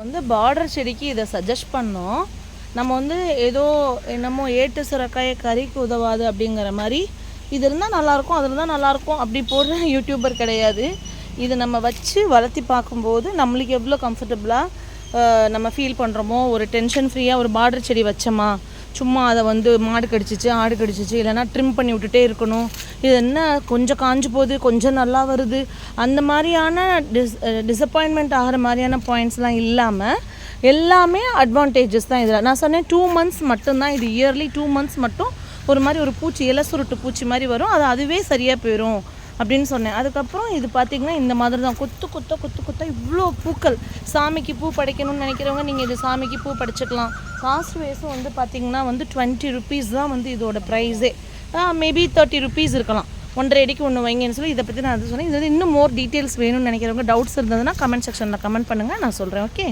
வந்து பார்டர் செடிக்கு இதை சஜஸ்ட் பண்ணோம். நம்ம வந்து ஏதோ என்னமோ ஏட்டு சுரக்காயை கறிக்கு உதவாது அப்படிங்கிற மாதிரி இது இருந்தால் நல்லாயிருக்கும் அது இருந்தால் நல்லாயிருக்கும் அப்படி போடுற யூடியூபர் கிடையாது. இது நம்ம வச்சு வளர்த்தி பார்க்கும்போது நம்மளுக்கு எவ்வளோ கம்ஃபர்டபுளாக நம்ம ஃபீல் பண்ணுறோமோ ஒரு டென்ஷன் ஃப்ரீயாக ஒரு பார்டர் செடி வச்சோமா சும்மா அதை வந்து மாடு கடிச்சிச்சு ஆடு கடிச்சிச்சு இல்லைனா ட்ரிம் பண்ணி விட்டுட்டே இருக்கணும். இது என்ன? கொஞ்சம் காஞ்சு போகுது கொஞ்சம் நல்லா வருது. அந்த மாதிரியான டிஸ் டிசப்பாயின்மெண்ட் ஆகிற மாதிரியான பாயிண்ட்ஸ்லாம் இல்லாமல் எல்லாமே அட்வான்டேஜஸ் தான் இதில். நான் சொன்னேன் டூ மந்த்ஸ் மட்டும்தான். இது இயர்லி டூ மந்த்ஸ் மட்டும் ஒரு மாதிரி ஒரு பூச்சி இலை சுருட்டு பூச்சி மாதிரி வரும். அது அதுவே சரியாக போயிடும் அப்படின்னு சொன்னேன். அதுக்கப்புறம் இது பார்த்திங்கன்னா இந்த மாதிரி தான். கொத்து கொத்த கொத்து கொத்த இவ்வளோ பூக்கள். சாமிக்கு பூ படைக்கணும்னு நினைக்கிறவங்க நீங்கள் இது சாமிக்கு பூ படைச்சிக்கலாம் காஸ்ட் வைஸும் வந்து பார்த்திங்கன்னா வந்து டுவெண்ட்டி ருபீஸ் தான் வந்து இதோட ப்ரைஸே மேபி தேர்ட்டி ருபீஸ் இருக்கலாம். ஒன்றரை அடிக்கு ஒன்று வைங்கன்னு சொல்லி இதை பற்றி நான் அது சொன்னேன். இது வந்து இன்னும் மோர் டீட்டெயில்ஸ் வேணும்னு நினைக்கிறவங்க டவுட்ஸ் இருந்ததுன்னா கமெண்ட் செக்ஷனில் கமெண்ட் பண்ணுங்கள் நான் சொல்கிறேன் ஓகே